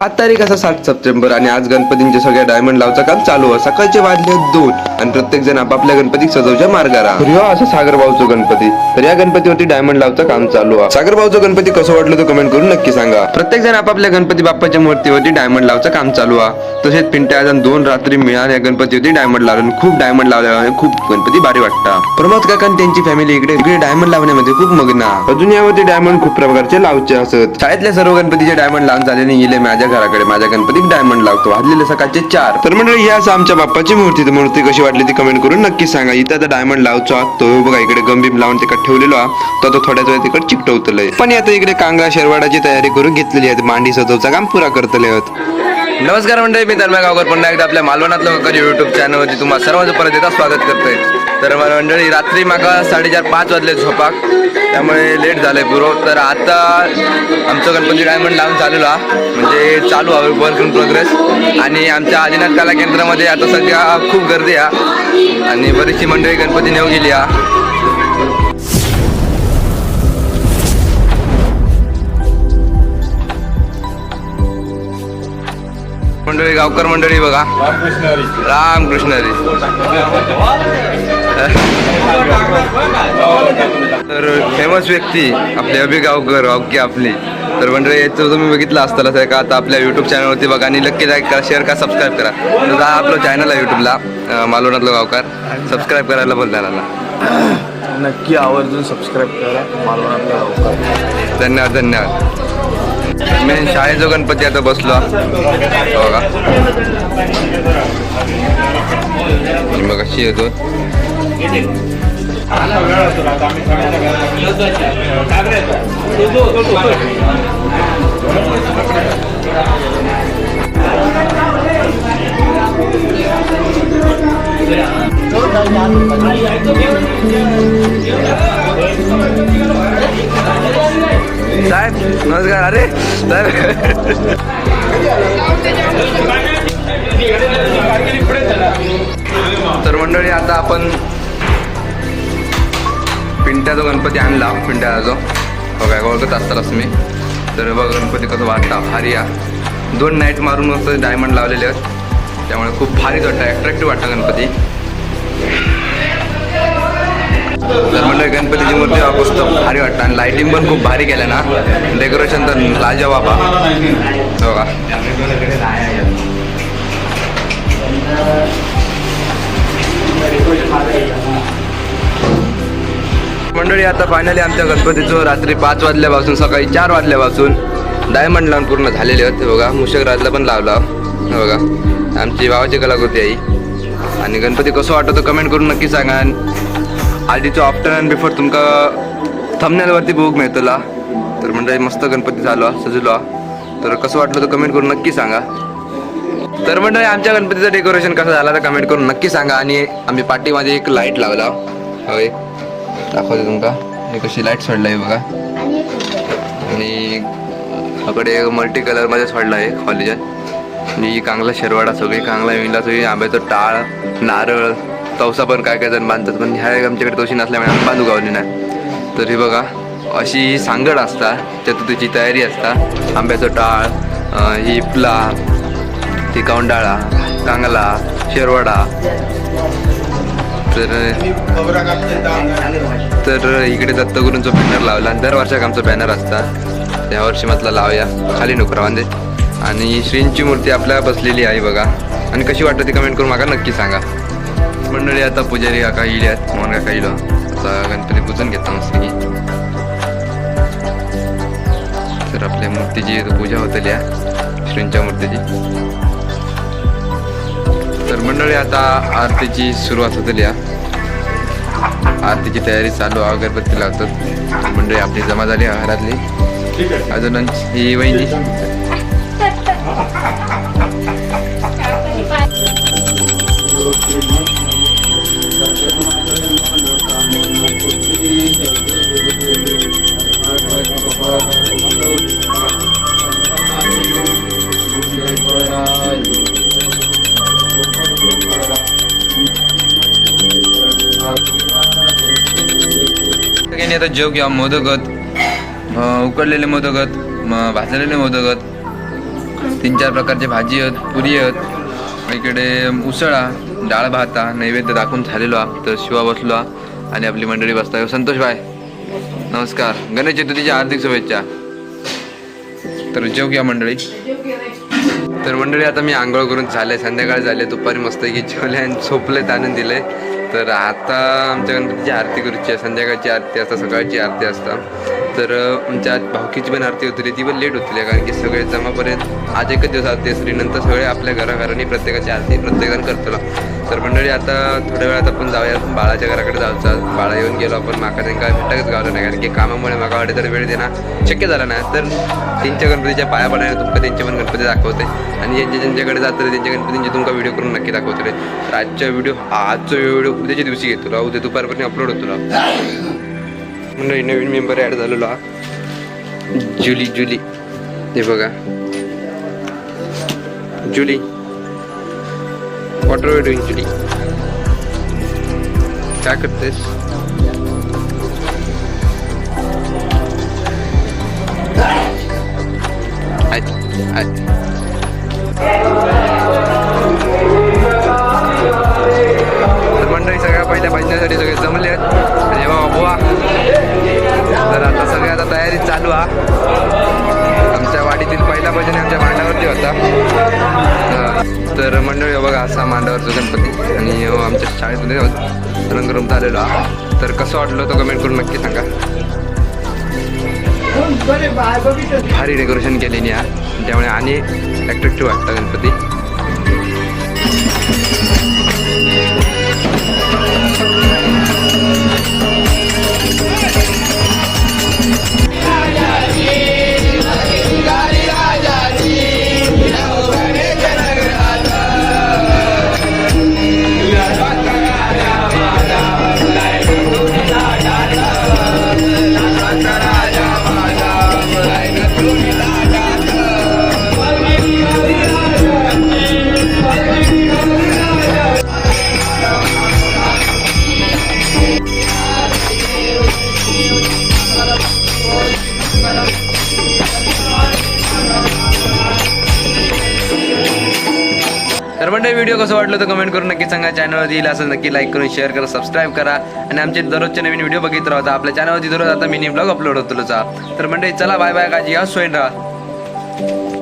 आज तारीख असा सात सप्टेंबर आणि आज गणपतींचे सगळ्या डायमंड लावचं काम चालू आहे. सकाळचे वाजले दोन आणि प्रत्येक जण आपापल्या गणपती सजवच्या मार्गाला असं सागर भाऊचं गणपती. तर या गणपतीवरती डायमंड लावचं काम चालू आहे. सागर भाऊचं गणपती कसं वाटलं तो कमेंट करून नक्की सांगा. प्रत्येक जण आपापल्या गणपती बाप्पाच्या मूर्तीवरती डायमंड लावचं काम चालू आहे. तसेच पिंट्या अजून दोन रात्री मिळाल्या गणपतीवरती डायमंड लावून आणि खूप डायमंड लावल्यामुळे खूप गणपती भारी वाटतं प्रमोद काका आणि त्यांची फॅमिली इकडे इकडे डायमंड लावण्यामध्ये खूप मग्न अजून यावरती डायमंड खूप प्रकारचे लावचे असत. शाळेतल्या सर्व गणपतीचे डायमंड लावून झाल्याने गेले माझ्या घराकडे माझ्या गणपतीत डायमंड लावतो. वाजलेले सकाळचे चार. तर मंडळी ह्याच असं आमच्या बाप्पाची मूर्ती. तर मूर्ती कशी वाटली ती कमेंट करून नक्की सांगा. इथं आता डायमंड लावतो. तो बघा इकडे गंभीर लावून तिकडे ठेवलेलो तो आता थोड्याच वेळ तिकडे चिकटवतलंय पण आता इकडे कांगा शेरवाडाची तयारी करून घेतलेली आहे मांडी सजवचा काम पुरा करतले आहोत. नमस्कार मंडळी मी धर्मा गावकर. पुन्हा एकदा आपल्या मालवणातलं लोकांच्या युट्यूब चॅनलवरती तुम्हाला सर्वांचं परत एकदा स्वागत करतोय. तर मंडळी रात्री माका साडेचार पाच वाजले झोपाक. त्यामुळे लेट झालंय पुरो तर आता आमचं गणपती डायमंड लावून चालू हा. म्हणजे चालू आहे वर्क इन प्रोग्रेस आणि आमच्या आदिनाथ कला केंद्रामध्ये आता सध्या खूप गर्दी आहे आणि बरीचशी मंडळी गणपती नेऊ गेली हा. मंडळी गावकर मंडळी बघा. रामकृष्ण हरी तर फेमस व्यक्ती आपले अभि गावकर ओके आपली. तर मंडळी याचं तुम्ही बघितलं असताना सर का? आता आपल्या युट्यूब चॅनलवरती बघा आणि नक्की लाईक करा शेअर करा सबस्क्राईब करा. तर आपलं चॅनल आहे युट्यूबला मालवणातलं गावकर. सबस्क्राईब करायला बोल त्याला नक्की आवर्जून सबस्क्राईब करा मालवणातला गावकर. धन्यवाद धन्यवाद. मी शाळेचा गणपती आता बसलो. हो बघा. आणि मग अशी येतो. साहेब नमस्कार. अरे साहेब. तर मंडळी आता आपण पिंट्याचा गणपती आणला. पिंट्याचा जो. हो काय ओळखत असतालच मी. तर बघ गणपती कसं वाटला. भारी या दोन नाईट मारून मस्त डायमंड लावलेले आहेत. त्यामुळे खूप भारी वाटतं अट्रॅक्टिव्ह वाटतं गणपती. तर म्हणजे गणपतीची मूर्ती वापस भारी वाटतं लाइटिंग पण खूप भारी केलं ना. डेकोरेशन तर लाजा बाबा हो का? मंडळी आता फायनली आमच्या गणपतीचं रात्री पाच वाजल्यापासून सकाळी चार वाजल्यापासून डायमंड लावून पूर्ण झालेले होते बघा मुशकराजला पण लावला. हो बघा आमची भावाची कलाकृती आहे आणि गणपती कसं वाटतं कमेंट करून नक्की सांगा. आधीचं आफ्टर अँड बिफोर तुमका थंबनेलवरती बघूक मिळतला. तर म्हणजे मस्त गणपती झालो सजलो. तर कसं वाटलं तर कमेंट करून नक्की सांगा. तर म्हणजे आमच्या गणपतीचं डेकोरेशन कसं झालं तर कमेंट करून नक्की सांगा. आणि आम्ही पाठीमध्ये एक लाइट लावला. होय दाखवते तुमका. हे कशी लाइट सोडला आहे बघा. आणि आपकडे मल्टी कलरमध्ये सोडला आहे कॉलेजात आणि कांगला शेरवाडा सगळी कांगला विंगला सगळी आंब्याचं टाळ नारळ तवसा पण काय काय जण बांधतात. पण ह्या आमच्याकडे तवशी नसल्यामुळे आम्ही बांधू गावली नाही. तर हे बघा अशी ही सांगड असता त्यातून त्याची तयारी असता. आंब्याचं टाळ ही इपला ती कौंडाळा कांगला शेरवाडा. तर तर इकडे दत्तगुरूंचा बॅनर लावला दर वर्षाक आमचा बॅनर असता. या वर्षी म्हटलं लावूया. खाली नोकरा वांदे आणि श्रींची मूर्ती आपल्या बसलेली आहे बघा. आणि कशी वाटतं ती कमेंट करून माका नक्की सांगा. मंडळी आता पुजारी काका इल्यात मोहन काका इलो आता गणपती पूजन घेता मस्त की. तर आपल्या मूर्तीची पूजा होतली श्रींच्या मूर्तीची. तर मंडळी आता आरतीची सुरुवात होतली आरतीची तयारी चालू आहे अगरबत्ती लावतात मंडळी आपली जमा झाली आहे घरातली अजून ही वहिनी. नाही आता जेव घ्या मोदकत उकडलेले मोदकत भाजलेले मोदकत तीन चार प्रकारचे भाजी आहेत पुरी आहेत इकडे उसळा डाळ भात नैवेद्य दाखवून झालेलो हा तर शिवा बसलो हा आणि आपली मंडळी बसता संतोष भाय नमस्कार. गणेश चतुर्थीच्या हार्दिक शुभेच्छा. तर जेव घ्या मंडळी. तर मंडळी आता मी आंघोळ करून झाले संध्याकाळ झाले दुपारी मस्त की जेवले आणि झोपले ताणून दिले. तर आता आमच्या गणपतीची आरती करूची आहे. संध्याकाळची आरती असता सकाळची आरती असता. तर आमच्या भाऊकीची भावकीची पण आरती होती ती पण लेट होतली कारण की सगळे जमापर्यंत आज एकच दिवस आरती असली नंतर सगळे आपल्या घराघरांनी प्रत्येकाची आरती प्रत्येकानं करतो तर मंडळी आता थोड्या वेळात आपण जाऊया. बाळाच्या घराकडे जायचं. बाळा येऊन गेलो आपण. माका त्यांना भेटकच गावलं नाही कारण की कामामुळे माका वाटे तर वेळ देणं शक्य झालं नाही तर त्यांच्या गणपतीच्या पाया पडायला तुमका त्यांचे पण गणपती दाखवते. आणि ज्यांचे ज्यांच्याकडे जातं त्यांच्या गणपतींचे तुमका व्हिडिओ करून नक्की दाखवतले रे. तर आजच्या व्हिडिओ आजचा व्हिडिओ उद्याच्या दिवशी घेतो उद्या दुपारपर्यंत अपलोड होतो मंडळी नवीन मेंबर ॲड झालेलो हा. जुली जुली. हे बघा. जुली. What are we doing, this. I, I. मंडळी बघा असा मांडावरचा गणपती. आणि आमच्या शाळेमध्ये रंगरूम झालेलो हा. तर कसं वाटलं तो कमेंट करून नक्की सांगा. भारी डेकोरेशन केलेली आहे त्यामुळे आणि अट्रॅक्टिव्ह वाटतं गणपती. तर म्हणजे व्हिडिओ कसं वाटलं तर कमेंट करून नक्की सांगा. चॅनलवर येईल असं नक्की लाईक करून शेअर करा सबस्क्राईब करा. आणि आमचे दररोजचे नवीन व्हिडिओ बघित राहता आपल्या चॅनलवरती दररोज आता मिनी ब्लॉग अपलोड होतो तर म्हणजे चला बाय बाय काजी या सोयन राहा.